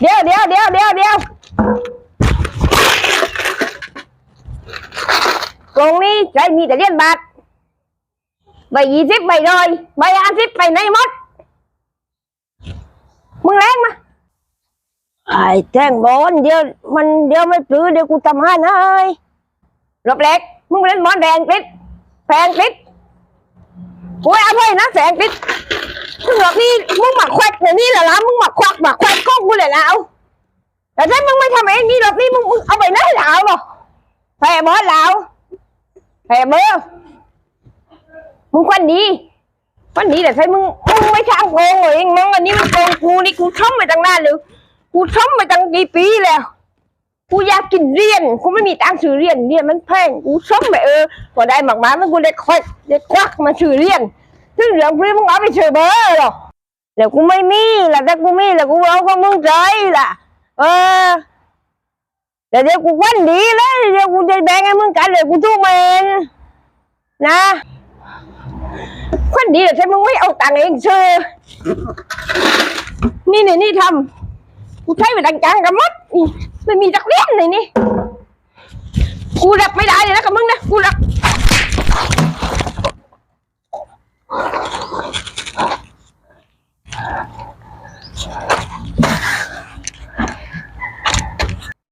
เดี๋ยวเดี๋ยวเดี๋ยวเดี๋ยวเดี๋ยวตรงนี้ใจมีแต่เหรียญบาทใบยี่สิบใบร้อยใบห้าสิบไปไหนหมดมึงแรงมาไอ้แท่งบอลเดี๋ยวมันเดี๋ยวไม่ปลื้อเดี๋ยวกูทำให้นายรบเล็กมึงเล่นบอลแดงกริดแพงกริดกูให้อภัยนะแสงกริดมึงหรอกนี่มึงหมักควักอย่างนี้แหละละมึงหมักควักหมักควกก้องกู เลยแล้วแต่ถ้ามึงไม่ทำเองนี่หรอกนี่มึงมึงเอาไปไหนแล้วหรอแพ้บอลแล้วแพ้เบอร์มึงควันดีควันดีแต่ใช่มึงมึงไม่ช่างโกงเองมึงอันนี้มันโกงกูนี่กูช้ำไปตั้งนานเลยกูช้ำไปตั้งกี่ปีแล้วกูอยากกินเรียนกูไม่มีตังค์ซื้อเรียนเรียนมันแพงกูช้ำไปเออพอได้หมากมามันกูได้ควักได้ควักมาซื้อเรียนซึ่งเรื่องพี่มึงเอาไปซื้อเบอร์หรอก แล้วกูไม่มีล่ะถ้ากูมีแล้วกูเอาของมึงใจล่ะ เออเดี๋ยวเดี๋ยวกูวันดีเลยเดี๋ยวกูจะแบ่งให้มึงกันเลยกูทุกเมนนะควันดีแต่ใช่มึงไม่เอาตังค์เองซื้อนี่นี่นี่ทำกูใช้ไปดังจังกับมดนี่ไม่มีจักเลี้ยนเลยนี่กูรับไม่ได้เลยนะกับมึงนะกูรับ